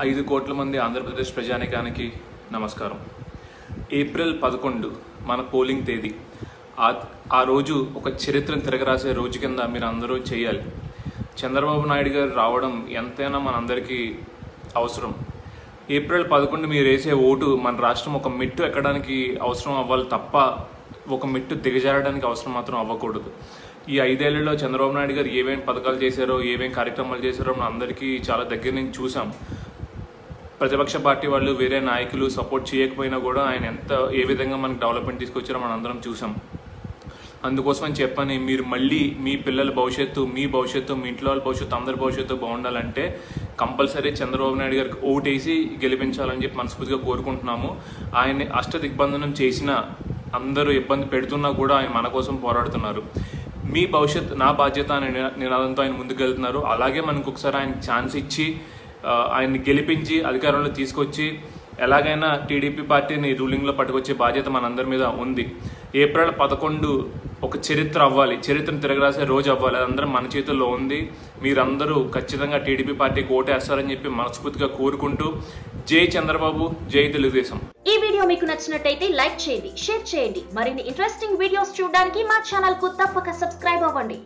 ఐదు కోట్ల మంది ఆంధ్రప్రదేశ్ ప్రజానికానికి నమస్కారం. ఏప్రిల్ పదకొండు మన పోలింగ్ తేదీ. ఆ ఆ రోజు ఒక చరిత్రను తిరగరాసే రోజు కింద మీరు అందరూ చేయాలి. చంద్రబాబు నాయుడు గారు రావడం ఎంతైనా మనందరికీ అవసరం. ఏప్రిల్ పదకొండు మీరు వేసే ఓటు మన రాష్ట్రం ఒక మెట్టు ఎక్కడానికి అవసరం అవ్వాలి తప్ప ఒక మెట్టు దిగజారడానికి అవసరం మాత్రం అవ్వకూడదు. ఈ ఐదేళ్ళలో చంద్రబాబు నాయుడు గారు ఏమేమి పథకాలు చేశారో ఏమేమి కార్యక్రమాలు చేశారో మన అందరికీ చాలా దగ్గర నుంచి చూసాం ప్రతిపక్ష పార్టీ వాళ్ళు వేరే నాయకులు సపోర్ట్ చేయకపోయినా కూడా ఆయన ఎంత ఏ విధంగా మనకు డెవలప్మెంట్ తీసుకొచ్చారో మనం అందరం చూసాం. అందుకోసం అని చెప్పని మీరు మళ్ళీ మీ పిల్లల భవిష్యత్తు మీ భవిష్యత్తు మీ ఇంట్లో వాళ్ళ భవిష్యత్తు అందరి భవిష్యత్తు బాగుండాలంటే కంపల్సరీ చంద్రబాబు నాయుడు గారికి ఓటేసి గెలిపించాలని చెప్పి మనస్ఫూర్తిగా కోరుకుంటున్నాము. ఆయన్ని అష్ట దిగ్బంధనం చేసిన అందరూ ఇబ్బంది పెడుతున్నా కూడా ఆయన మన కోసం పోరాడుతున్నారు. మీ భవిష్యత్ నా బాధ్యత అనే నినాదంతో ఆయన ముందుకు వెళ్తున్నారు అలాగే మనకు ఒకసారి ఆయన ఛాన్స్ ఇచ్చి ఆయన్ని గెలిపించి అధికారంలో తీసుకొచ్చి ఎలాగైనా టీడీపీ పార్టీని రూలింగ్లో పట్టుకొచ్చే బాధ్యత మనందరి మీద ఉంది. ఏప్రిల్ పదకొండు ఒక చరిత్ర అవ్వాలి. చరిత్రను తిరగరాసే రోజు అవ్వాలి. అదందరం మన చేతుల్లో ఉంది. మీరందరూ ఖచ్చితంగా టీడీపీ పార్టీకి ఓటేస్తారని చెప్పి మనస్ఫూర్తిగా కోరుకుంటూ జై చంద్రబాబు జై తెలుగుదేశం. ఈ వీడియో మీకు నచ్చినట్టయితే లైక్ చేయండి షేర్ చేయండి. మరిన్ని ఇంట్రెస్టింగ్ వీడియోస్ చూడడానికి మా ఛానల్కు తప్పక సబ్స్క్రైబ్ అవ్వండి.